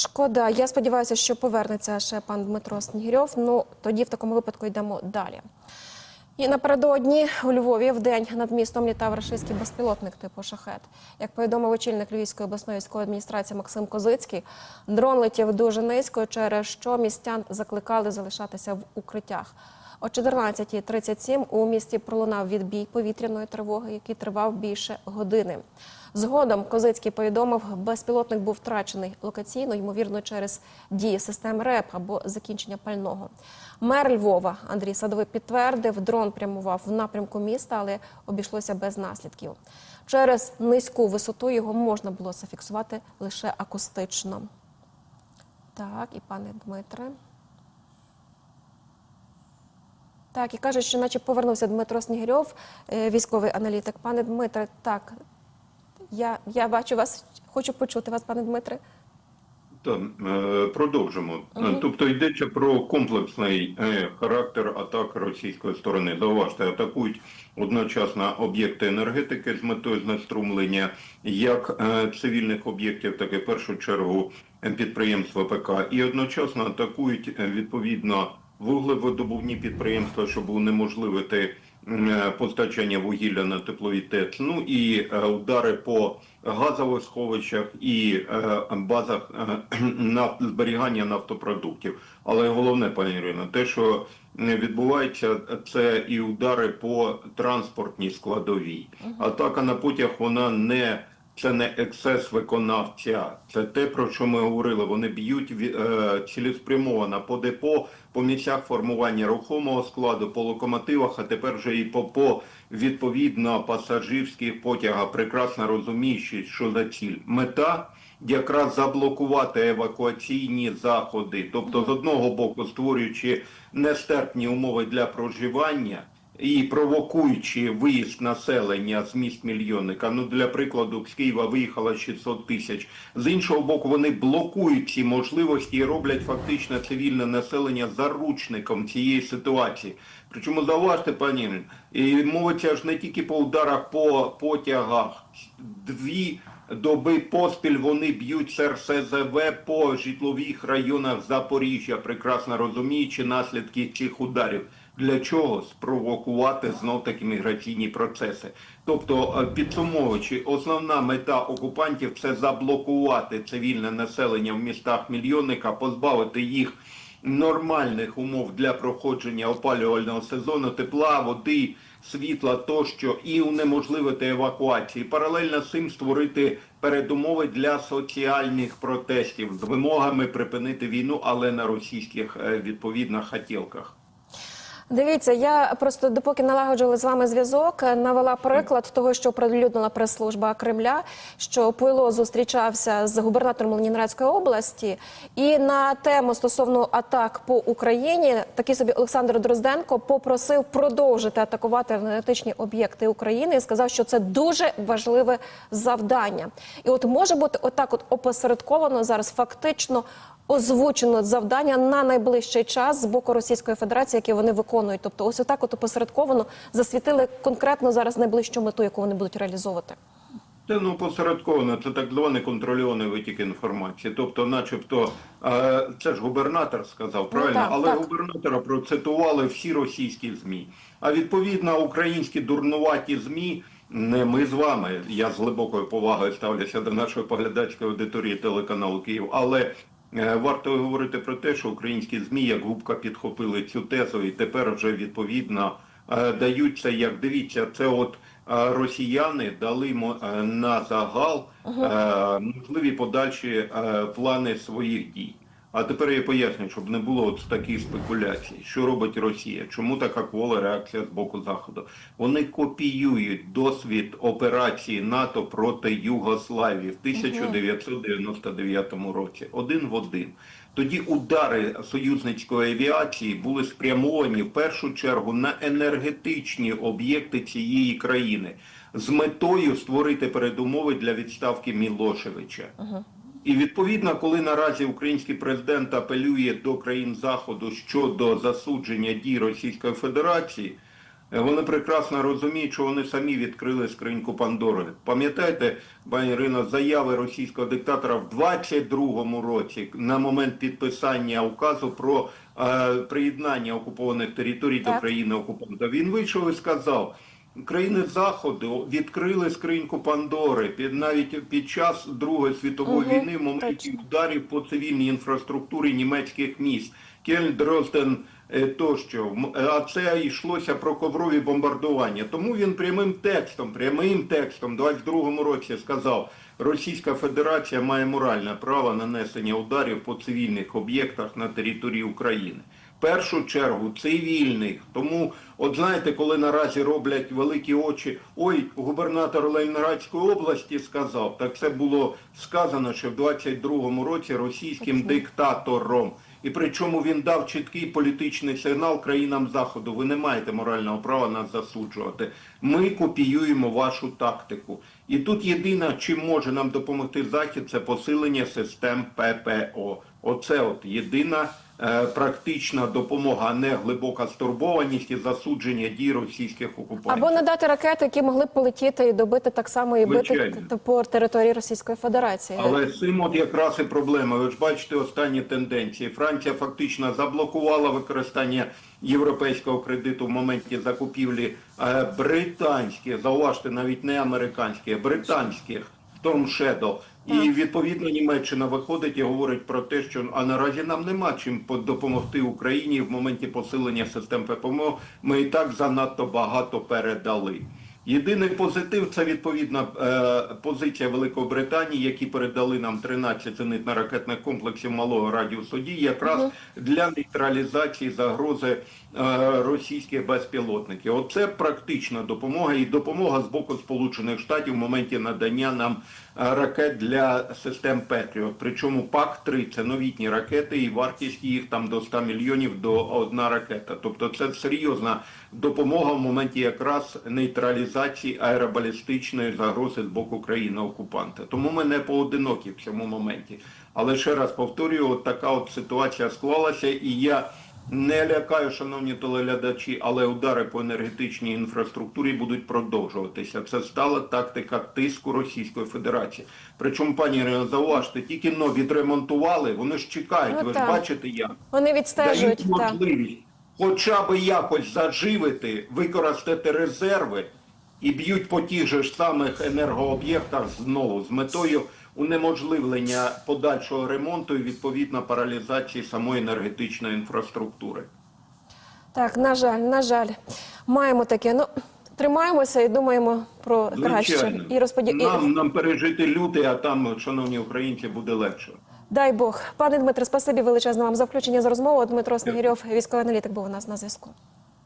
Шкода. Я сподіваюся, що повернеться ще пан Дмитро Снігирьов. Ну тоді в такому випадку йдемо далі. І напередодні у Львові в день над містом літав рашистський безпілотник типу шахет. Як повідомив очільник Львівської обласної військової адміністрації Максим Козицький, дрон летів дуже низько, через що містян закликали залишатися в укриттях. О 14.37 у місті пролунав відбій повітряної тривоги, який тривав більше години. Згодом Козицький повідомив, безпілотник був втрачений локаційно, ймовірно, через дії систем РЕП або закінчення пального. Мер Львова Андрій Садовий підтвердив, дрон прямував в напрямку міста, але обійшлося без наслідків. Через низьку висоту його можна було зафіксувати лише акустично. Так, і пане Дмитре. Так, і кажуть, що наче повернувся Дмитро Снігирьов, е, військовий аналітик. Пане Дмитре, так, я, я бачу вас, хочу почути вас, пане Дмитре. Так, е, продовжимо. Е, Тобто йдеться про комплексний характер атак російської сторони. Зауважте, атакують одночасно об'єкти енергетики з метою знеструмлення як цивільних об'єктів, так і в першу чергу підприємства ПК. І одночасно атакують відповідно вуглеводобувні підприємства, щоб унеможливити е, постачання вугілля на теплові ТЕЦ. Ну і е, удари по газових сховищах і е, базах нафт, зберігання нафтопродуктів. Але головне, пані Ірино, те, що відбувається, це і удари по транспортній складовій. Атака на потяг вона не це не ексцес виконавця, це те, про що ми говорили. Вони б'ють е, цілеспрямовано по депо, по місцях формування рухомого складу, по локомотивах, а тепер вже і по, по відповідно пасажирських потягах, прекрасно розуміючи, що за ціль. Мета якраз заблокувати евакуаційні заходи, тобто з одного боку створюючи нестерпні умови для проживання і провокуючи виїзд населення з міст мільйонника. Ну для прикладу, з Києва виїхало 600 тисяч. З іншого боку, вони блокують ці можливості і роблять фактично цивільне населення заручником цієї ситуації. Причому зауважте, пані, і мовиться ж не тільки по ударах по потягах. Дві доби поспіль вони б'ють з РСЗВ по житлових районах Запоріжжя, прекрасно розуміючи наслідки цих ударів. Для чого спровокувати знов таки міграційні процеси? Тобто, е, підсумовуючи, основна мета окупантів це заблокувати цивільне населення в містах мільйонника, позбавити їх нормальних умов для проходження опалювального сезону, тепла, води, світла тощо і унеможливити евакуації. Паралельно з цим створити передумови для соціальних протестів з вимогами припинити війну, але на російських е, відповідно хотілках. Дивіться, я просто допоки налагоджувала з вами зв'язок, е, навела приклад того, що оприлюднила прес-служба Кремля, що Пуйло зустрічався з губернатором Ленінградської області, і на тему стосовно атак по Україні такий собі Олександр Дрозденко попросив продовжити атакувати енергетичні об'єкти України і сказав, що це дуже важливе завдання. І от може бути отак, от опосередковано зараз фактично озвучено завдання на найближчий час з боку Російської Федерації, які вони виконують. Тобто, ось отак от опосередковано засвітили конкретно зараз найближчу мету, яку вони будуть реалізовувати. Це ну посередковано, це так званий контрольований витік інформації. Тобто, начебто, це ж губернатор сказав, правильно, так, але так. губернатора процитували всі російські змі. А відповідно, українські дурнуваті змі. Не ми з вами. Я з глибокою повагою ставлюся до нашої поглядацької аудиторії телеканалу Київ. Але варто говорити про те, що українські змі як губка підхопили цю тезу, і тепер вже відповідно даються. як дивіться, це от е, росіяни дали е, на загал е, можливі подальші е, плани своїх дій. А тепер я поясню, щоб не було от таких спекуляцій, що робить Росія, чому така квола реакція з боку Заходу. Вони копіюють досвід операції НАТО проти Югославії в 1999 році. Один в один. Тоді удари союзницької авіації були спрямовані в першу чергу на енергетичні об'єкти цієї країни з метою створити передумови для відставки Мілошевича. І відповідно, коли наразі український президент апелює до країн Заходу щодо засудження дій Російської Федерації, Е, Вони прекрасно розуміють, що вони самі відкрили скриньку Пандори. Пам'ятаєте, пані Ірино, заяви російського диктатора в 22-му році на момент підписання указу про е, приєднання окупованих територій Так. до країни окупанта. Він вийшов і сказав. Країни Заходу відкрили скриньку Пандори під навіть під час Другої світової Мгм, війни в моменті точно. ударів по цивільній інфраструктурі німецьких міст. Кельн, Дрозден е, тощо. Е, А це йшлося про коврові бомбардування. Тому він прямим текстом, прямим текстом, в 22-му році сказав, Російська Федерація має моральне право нанесення ударів по цивільних об'єктах на території України. Першу чергу цивільних. Тому, от знаєте, коли наразі роблять великі очі, ой, губернатор Ленінградської області сказав, так це було сказано ще в 22-му році російським диктатором. І причому він дав чіткий політичний сигнал країнам Заходу. Ви не маєте морального права нас засуджувати. Ми копіюємо вашу тактику. І тут єдине, чим може нам допомогти Захід, це посилення систем ППО. Оце от єдина е, практична допомога, а не глибока стурбованість і засудження дій російських окупантів. Або надати ракети, які могли б полетіти і добити так само і бити Звичайно. т- по території Російської Федерації. Але з цим от якраз і проблема. Ви ж бачите останні тенденції. Франція фактично заблокувала використання європейського кредиту в моменті закупівлі е, британських, зауважте, навіть не американських, британських Storm Shadow. І відповідно Німеччина виходить і говорить про те, що а наразі нам нема чим по- допомогти Україні в моменті посилення систем ППМО. Ми і так занадто багато передали. Єдиний позитив це відповідна е, позиція Великобританії, які передали нам 13 зенитно-ракетних комплексів малого радіусу дії, якраз для нейтралізації загрози е, російських безпілотників. Оце практична допомога і допомога з боку Сполучених Штатів в моменті надання нам ракет для систем Петріот. Причому ПАК-3 це новітні ракети, і вартість їх там до 100 мільйонів до одна ракета. Тобто це серйозна допомога в моменті якраз нейтралізації аеробалістичної загрози з боку країни окупанта. Тому ми не поодинокі в цьому моменті. Але ще раз повторюю, от така от ситуація склалася, і я не лякаю, шановні телеглядачі, але удари по енергетичній інфраструктурі будуть продовжуватися. Це стала тактика тиску Російської Федерації. Причому, пані Ірино, зауважте, тільки но відремонтували, вони ж чекають. Ну, ви ж бачите як Вони відстежують дають так. можливість хоча б якось заживити, використати резерви і б'ють по тих же ж самих енергооб'єктах знову з метою унеможливлення подальшого ремонту і відповідно паралізації самої енергетичної інфраструктури. Так, на жаль, на жаль, маємо таке. Ну тримаємося і думаємо про краще Звичайно, і розподіл. нам, нам пережити лютий, а там, шановні українці, буде легше. Дай Бог, пане Дмитре, спасибі величезне вам за включення за розмову. Дмитро Снігирьов, військовий аналітик, був у нас на зв'язку.